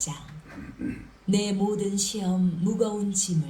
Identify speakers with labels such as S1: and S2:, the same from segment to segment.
S1: 장. 내 모든 시험 무거운 짐을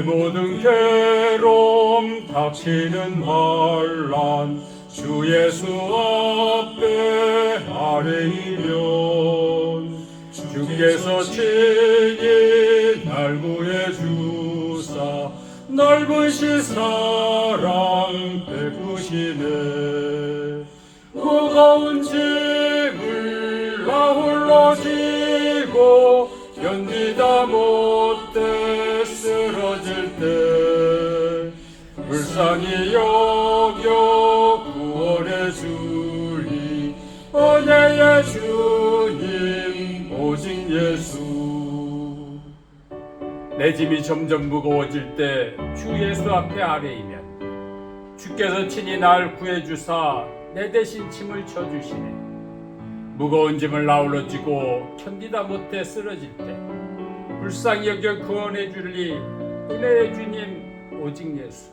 S2: 내 모든 괴로움 닥치는 환란 주 예수 앞에 아뢰이면 주께서 친히 날 구해주사 넓으신 사랑 베푸시네. 무거운 짐을 나 홀로 지고 견디다 못 불쌍히 여겨 구원해 주리 은혜의 주님 오직 예수. 내 짐이 점점 무거워질 때 주 예수 앞에 아뢰이면 주께서 친히 날 구해주사 내 대신 짐을 져주시네. 무거운 짐을 나홀로 지고 견디다 못해 쓰러질 때 불쌍히 여겨 구원해 주리 은혜의 주님 오직 예수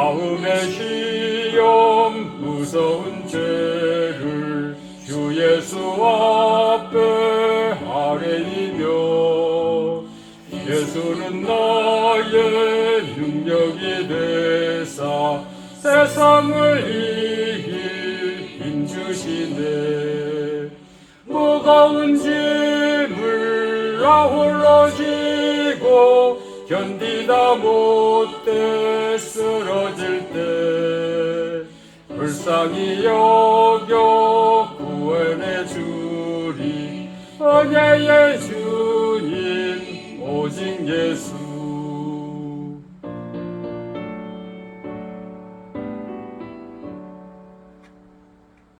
S2: 마음의 시험 무서운 죄를 주 예수 앞에 아뢰이며 예수는 나의 능력이 되사 세상을 이기 힘주시네. 무거운 짐을 나 홀로 지고 견디다 못해 쓰러질 때 불쌍히 여겨 구원해 주리. 은혜의